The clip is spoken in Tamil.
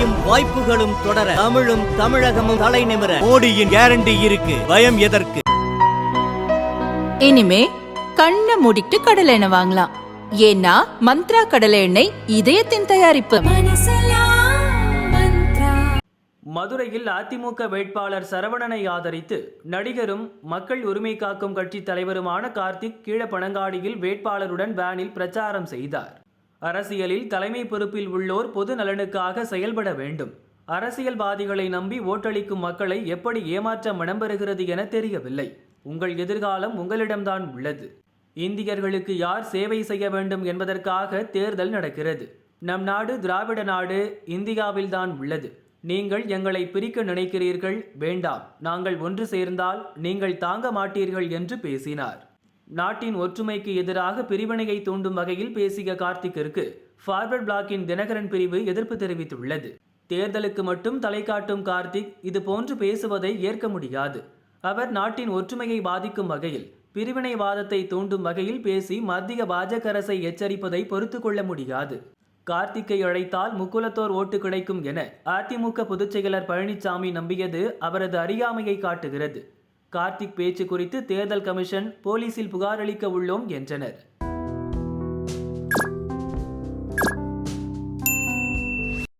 வளர்ச்சியும் வாய்ப்புகளும் தொடர தமிழும் தமிழகமும் தலை நிமிர. மோடியின் கேரண்டி இருக்கு. பயம் எதற்கு? இனிமே கண்ணை மூடிட்டு கடலை எண்ணெய் வாங்கலாம். ஏன்னா மந்த்ரா கடலை எண்ணெய் இதயத்தின் தயாரிப்பு. மதுரையில் அதிமுக வேட்பாளர் சரவணனை ஆதரித்து நடிகரும் மக்கள் உரிமை காக்கும் கட்சி தலைவருமான கார்த்திக் கீழப்பனங்காடியில் வேட்பாளருடன் வேனில் பிரச்சாரம் செய்தார். அரசியலில் தலைமை பொறுப்பில் உள்ளோர் பொது நலனுக்காக செயல்பட வேண்டும். அரசியல்வாதிகளை நம்பி ஓட்டளிக்கும் மக்களை எப்படி ஏமாற்ற மனம்பெறுகிறது என தெரியவில்லை. உங்கள் எதிர்காலம் உங்களிடம்தான் உள்ளது. இந்தியர்களுக்கு யார் சேவை செய்ய வேண்டும் என்பதற்காக தேர்தல் நடக்கிறது. நம் நாடு திராவிட நாடு இந்தியாவில்தான் உள்ளது. நீங்கள் எங்களை பிரிக்க நினைக்கிறீர்கள். வேண்டாம். நாங்கள் ஒன்று சேர்ந்தால் நீங்கள் தாங்க மாட்டீர்கள் என்று பேசினார். நாட்டின் ஒற்றுமைக்கு எதிராக பிரிவினையை தூண்டும் வகையில் பேசிய கார்த்திக்கிற்கு ஃபார்வர்ட் பிளாக்கின் தினகரன் பிரிவு எதிர்ப்பு தெரிவித்துள்ளது. தேர்தலுக்கு மட்டும் தலை காட்டும் கார்த்திக் இது போன்று பேசுவதை ஏற்க முடியாது. அவர் நாட்டின் ஒற்றுமையை பாதிக்கும் வகையில் பிரிவினைவாதத்தை தூண்டும் வகையில் பேசி மத்திய பாஜக அரசை எச்சரிப்பதை பொறுத்து கொள்ள முடியாது. கார்த்திக்கை அழைத்தால் முக்குலத்தோர் ஓட்டு கிடைக்கும் என அதிமுக பொதுச் செயலர் பழனிசாமி நம்பியது அவரது அறியாமையை காட்டுகிறது. கார்த்திக் பேச்சு குறித்து தேர்தல் கமிஷன் போலீசில் புகாரளிக்க உள்ளோம் என்றனர்